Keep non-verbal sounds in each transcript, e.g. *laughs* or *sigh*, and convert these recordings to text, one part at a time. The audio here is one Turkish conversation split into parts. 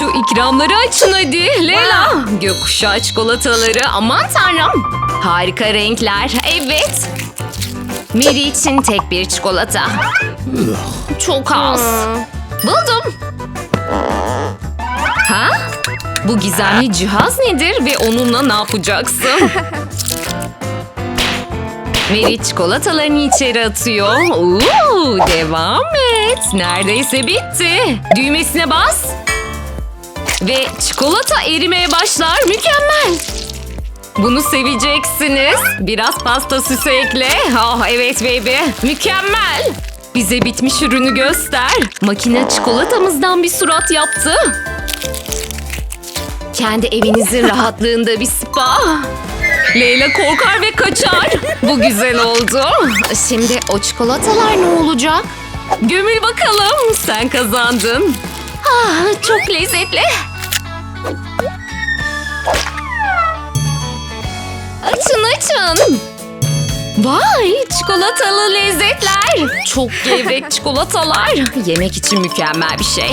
Şu ikramları açın hadi. Leyla. Gökkuşağı çikolataları. Aman tanrım. Harika renkler. Evet. Mary için tek bir çikolata. Çok az. Buldum. Ha? Bu gizemli cihaz nedir ve onunla ne yapacaksın? *laughs* Mary çikolatalarını içeri atıyor. Oo, devam et. Neredeyse bitti. Düğmesine bas. Ve çikolata erimeye başlar. Mükemmel. Bunu seveceksiniz. Biraz pasta süsü ekle. Oh evet baby. Mükemmel. Bize bitmiş ürünü göster. Makine çikolatamızdan bir surat yaptı. Kendi evinizin rahatlığında bir spa. Leyla korkar ve kaçar. Bu güzel oldu. Şimdi o çikolatalar ne olacak? Gömül bakalım. Sen kazandın. Ah, çok lezzetli. Vay çikolatalı lezzetler. Çok gevrek *laughs* çikolatalar. Yemek için mükemmel bir şey.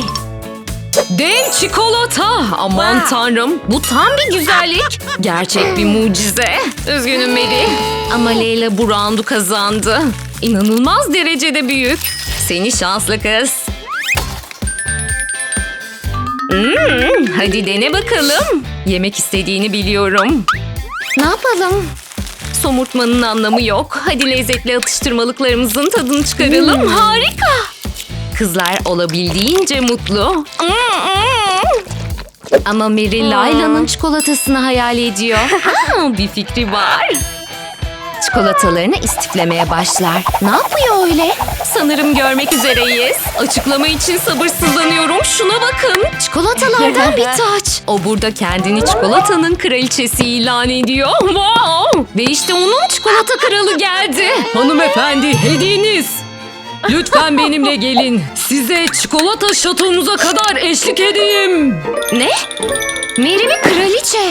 Dev çikolata. Aman tanrım. Bu tam bir güzellik. Gerçek bir mucize. Üzgünüm Mary. Ama Leyla bu roundu kazandı. İnanılmaz derecede büyük. Seni şanslı kız. Hmm, hadi dene bakalım. Yemek istediğini biliyorum. Ne yapalım? Somurtmanın anlamı yok. Hadi lezzetli atıştırmalıklarımızın tadını çıkaralım. Harika. Kızlar olabildiğince mutlu. Ama Mary Layla'nın çikolatasını hayal ediyor. *laughs* Bir fikri var. Çikolatalarını istiflemeye başlar. Ne yapıyor öyle? Sanırım görmek üzereyiz. Açıklama için sabırsızlanıyorum. Şuna bakın. Çikolatalardan bir taç. O burada kendini çikolatanın kraliçesi ilan ediyor. Wow! Ve işte onun çikolata kralı geldi. Hanımefendi hediyeniz. Lütfen benimle gelin. Size çikolata şatonuza kadar eşlik edeyim. Ne? Mary bir kraliçe.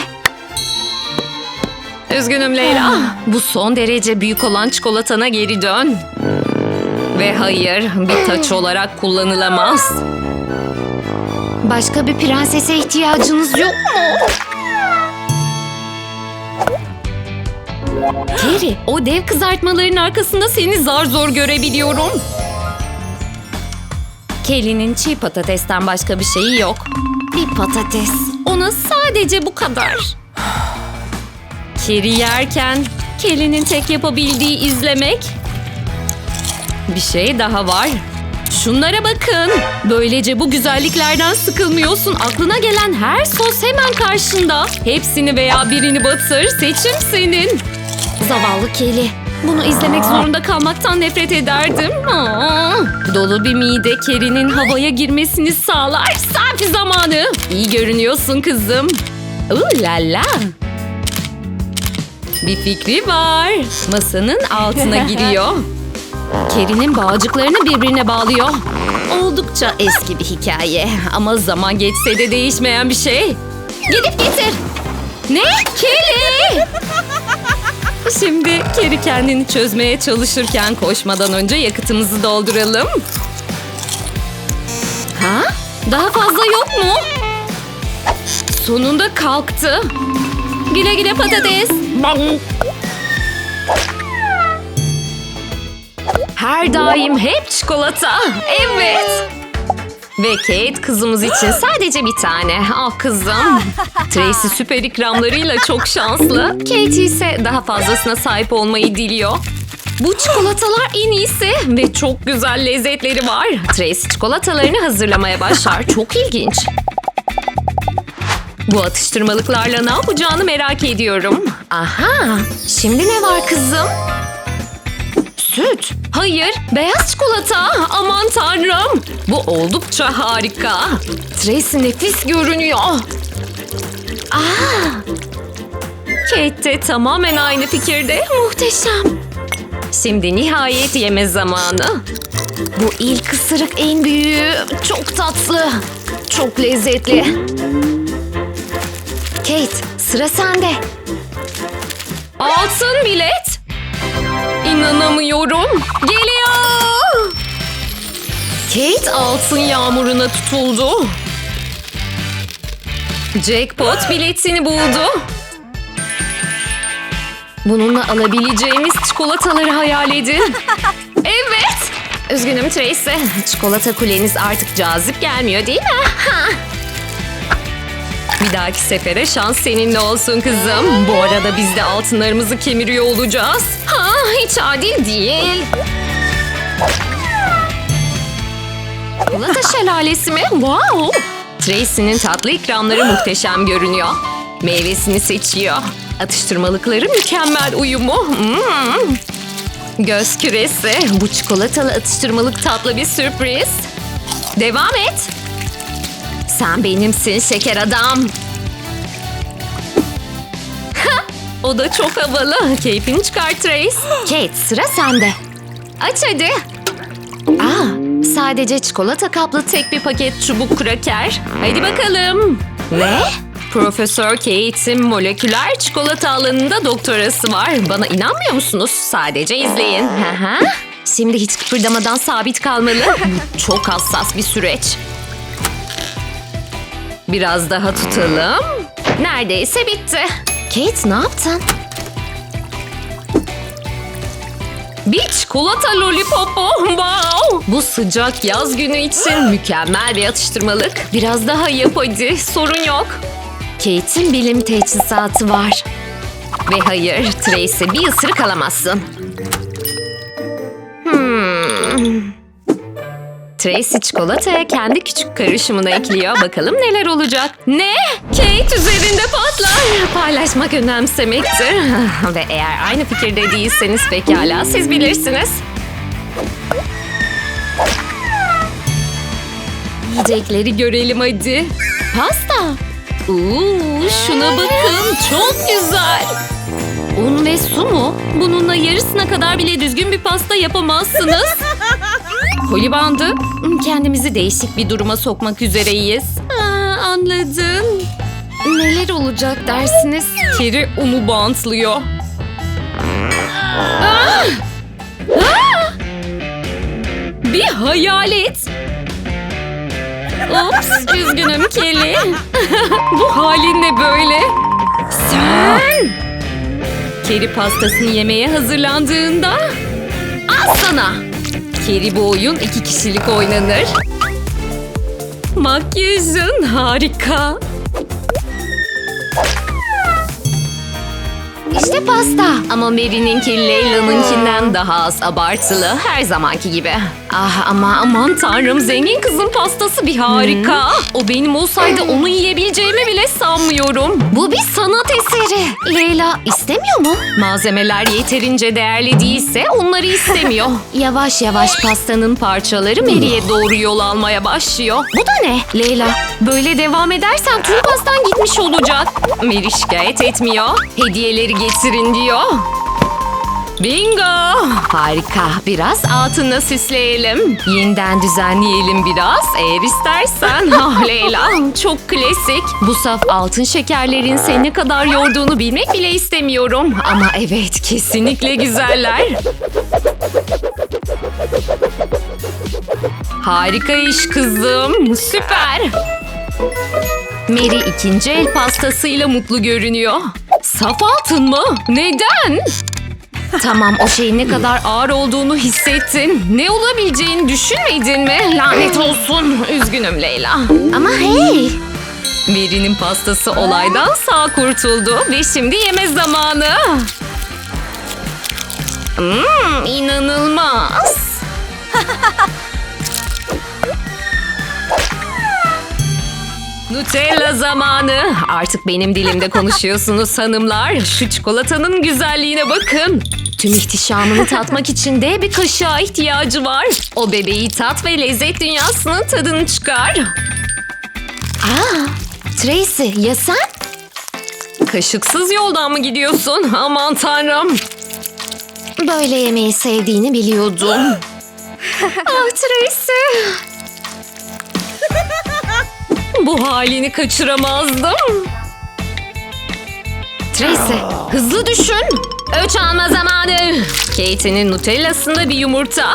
Üzgünüm Leyla. Bu son derece büyük olan çikolatana geri dön. Ve hayır, bir taç olarak kullanılamaz. Başka bir prensese ihtiyacınız yok mu? Terry, o dev kızartmaların arkasında seni zar zor görebiliyorum. Kelly'nin çiğ patatesten başka bir şeyi yok. Bir patates. Ona sadece bu kadar. Keri yerken Kelly'nin tek yapabildiği izlemek. Bir şey daha var. Şunlara bakın. Böylece bu güzelliklerden sıkılmıyorsun. Aklına gelen her sos hemen karşında. Hepsini veya birini batır. Seçim senin. Zavallı Kelly. Bunu izlemek zorunda kalmaktan nefret ederdim. Aa, dolu bir mide Kerry'nin havaya girmesini sağlar. Selfie zamanı. İyi görünüyorsun kızım. Ooh la la. Bir fikri var. Masanın altına giriyor. *laughs* Kerry'nin bağcıklarını birbirine bağlıyor. Oldukça eski bir hikaye ama zaman geçse de değişmeyen bir şey. Gidip getir. Ne? Kerry! Şimdi Kerry kendini çözmeye çalışırken koşmadan önce yakıtımızı dolduralım. Ha? Daha fazla yok mu? Sonunda kalktı. Güle güle patates. Her daim hep çikolata. Evet. Ve Kate kızımız için sadece bir tane. Ah kızım. Tracy süper ikramlarıyla çok şanslı. Kate ise daha fazlasına sahip olmayı diliyor. Bu çikolatalar en iyisi ve çok güzel lezzetleri var. Tracy çikolatalarını hazırlamaya başlar. Çok ilginç. Bu atıştırmalıklarla ne yapacağını merak ediyorum. Aha! Şimdi ne var kızım? Süt. Hayır, beyaz çikolata. Aman tanrım. Bu oldukça harika. Tracy nefis görünüyor. Aa! Kate de tamamen aynı fikirde. Muhteşem. Şimdi nihayet yeme zamanı. Bu ilk ısırık en büyüğü. Çok tatlı. Çok lezzetli. Kate, sıra sende. Altın bilet. İnanamıyorum. Geliyor. Kate altın yağmuruna tutuldu. Jackpot biletini buldu. Bununla alabileceğimiz çikolataları hayal edin. *laughs* Evet. Üzgünüm Tracy. Çikolata kuleniz artık cazip gelmiyor değil mi? Bir dahaki sefere şans seninle olsun kızım. Bu arada biz de altınlarımızı kemiriyor olacağız. Ha, hiç adil değil. Çikolata şelalesi mi? Wow! Tracy'nin tatlı ikramları muhteşem görünüyor. Meyvesini seçiyor. Atıştırmalıkları mükemmel uyumu. Mm. Göz küresi. Bu çikolatalı atıştırmalık tatlı bir sürpriz. Devam et. Sen benimsin şeker adam. Ha, o da çok havalı. Keyfini çıkar Trace. Kate sıra sende. Aç hadi. Aa, sadece çikolata kaplı tek bir paket çubuk kraker. Hadi bakalım. Ne? Profesör Kate'in moleküler çikolata alanında doktorası var. Bana inanmıyor musunuz? Sadece izleyin. Hı hı. Şimdi hiç kıpırdamadan sabit kalmalı. Bu *laughs* çok hassas bir süreç. Biraz daha tutalım. Neredeyse bitti. Kate ne yaptın? Bir çikolata lollipopu. Wow. Bu sıcak yaz günü için mükemmel bir atıştırmalık. Biraz daha yap hadi. Sorun yok. Kate'in bilim teçhizatı var. Ve hayır Tracy bir ısırık alamazsın. Hmm. Tracy çikolataya kendi küçük karışımını ekliyor. Bakalım neler olacak. Ne? Kate üzerinde patlar. Paylaşmak önemsemektir. *laughs* Ve eğer aynı fikirde değilseniz pekala siz bilirsiniz. Yiyecekleri görelim hadi. Pasta. Uuu şuna bakın çok güzel. Un ve su mu? Bununla yarısına kadar bile düzgün bir pasta yapamazsınız. Koli bandı. Kendimizi değişik bir duruma sokmak üzereyiz. Aa, anladım. Neler olacak dersiniz? Keri unu bantlıyor. Aa! Aa! Bir hayalet. Ops, üzgünüm Kelly. *laughs* Bu halin ne böyle? Sen! Keri pastasını yemeye hazırlandığında... Al sana! Keri bu oyun iki kişilik oynanır. Makyajın harika. İşte pasta. Ama Mary'ninki Leyla'nınkinden daha az abartılı. Her zamanki gibi. Ah ama aman tanrım zengin kızın pastası bir harika. O benim olsaydı onu yiyebileceğimi bile sanmıyorum. Bu bir sanat eseri. Leyla istemiyor mu? Malzemeler yeterince değerli değilse onları istemiyor. *laughs* yavaş yavaş pastanın parçaları Mary'e doğru yol almaya başlıyor. Bu da ne? Leyla böyle devam edersen tüm pastan gitmiş olacak. Mary şikayet etmiyor. Hediyeleri getirin diyor. Bingo! Harika. Biraz altına süsleyelim. Yeniden düzenleyelim biraz. Eğer istersen. *laughs* Ah Leyla. Çok klasik. Bu saf altın şekerlerin seni ne kadar yorduğunu bilmek bile istemiyorum. Ama evet kesinlikle güzeller. Harika iş kızım. Süper. Mary ikinci el pastasıyla mutlu görünüyor. Saf altın mı? Neden? Tamam o şeyin ne kadar ağır olduğunu hissettin. Ne olabileceğini düşünmedin mi? Lanet olsun. Üzgünüm Leyla. Ama hey. Mary'nin pastası olaydan sağ kurtuldu ve şimdi yeme zamanı. Mmm inanılmaz. *laughs* Nutella zamanı. Artık benim dilimde konuşuyorsunuz hanımlar. Şu çikolatanın güzelliğine bakın. Tüm ihtişamını tatmak için de bir kaşığa ihtiyacı var. O bebeği tat ve lezzet dünyasının tadını çıkar. Aa, Tracy ya sen? Kaşıksız yoldan mı gidiyorsun? Aman tanrım. Böyle yemeği sevdiğini biliyordum. *gasps* ah Tracy. Bu halini kaçıramazdım. Tracy, hızlı düşün. Öç alma zamanı. Kate'nin Nutella'sında bir yumurta.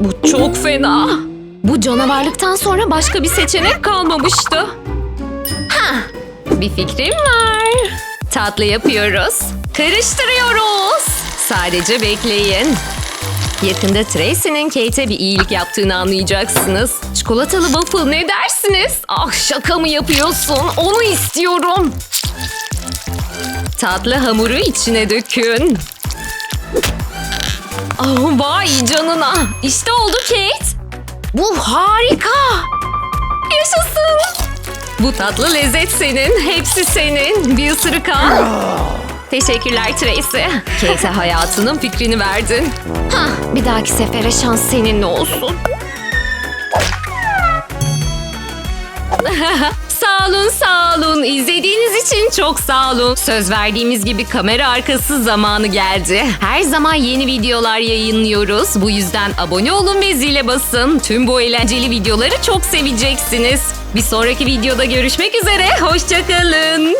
Bu çok fena. Bu canavarlıktan sonra başka bir seçenek kalmamıştı. bir fikrim var. Tatlı yapıyoruz. Karıştırıyoruz. Sadece bekleyin. Yakında Tracy'nin Kate'e bir iyilik yaptığını anlayacaksınız. Çikolatalı waffle ne dersiniz? Ah şaka mı yapıyorsun? Onu istiyorum. Tatlı hamuru içine dökün. Oh, vay canına. İşte oldu Kate. Bu harika. Yaşasın. Bu tatlı lezzet senin. Hepsi senin. Bir ısırık al. Teşekkürler Tracy. Kate'e hayatının fikrini verdin. Hah, bir dahaki sefere şans seninle olsun. *laughs* sağ olun, sağ olun. İzlediğiniz için çok sağ olun. Söz verdiğimiz gibi kamera arkası zamanı geldi. Her zaman yeni videolar yayınlıyoruz. Bu yüzden abone olun ve zile basın. Tüm bu eğlenceli videoları çok seveceksiniz. Bir sonraki videoda görüşmek üzere. Hoşçakalın.